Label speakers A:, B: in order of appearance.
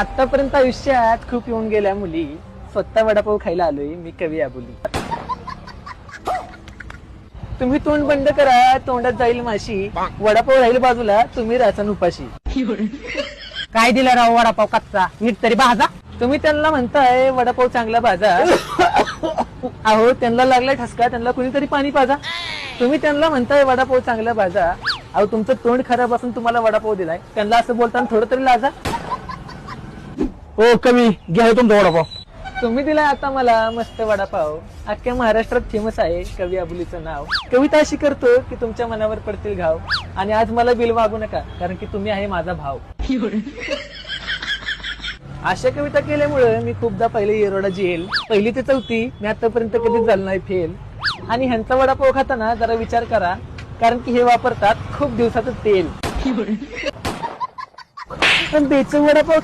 A: आतापर्यंत आयुष्यात खूप येऊन गेल्या मुली. स्वतः वडापाव खायला आलोय मी कवी आबोली तुम्ही तोंड बंद करा तोंडात जाईल माशी. वडापाव राहील बाजूला तुम्ही राहसान उपाशी.
B: काय दिला राव वडापाव कच्चा? नीट तरी भाजा.
A: तुम्ही त्यांना म्हणताय वडापाव चांगला भाजा. अहो त्यांना लागला ठसका त्यांना कुणीतरी पाणी पाजा. तुम्ही त्यांना म्हणताय वडापाव चांगला भाजा. अहो तुमचं तोंड खराब असून तुम्हाला वडापाव दिलाय. त्यांना असं बोलताना थोडं तरी लाजा.
B: हो कमी. घ्या तुमचा वडापाव.
A: तुम्ही दिला आता मला मस्त वडापाव. अख्ख्या महाराष्ट्रात फेमस आहे कवी अबुलीचं नाव. कविता अशी करतो की तुमच्या मनावर पडतील घाव. आणि आज मला बिल मागू नका कारण की तुम्ही आहे माझा भाव. अशा कविता केल्यामुळे मी खूपदा पहिले येरोडा जेल पहिली ते चौथी मी आतापर्यंत कधीच झालं नाही फेल. आणि ह्यांचा वडापाव खाताना जरा विचार करा कारण की हे वापरतात खूप दिवसाचं तेल. पण बेचं वडापाव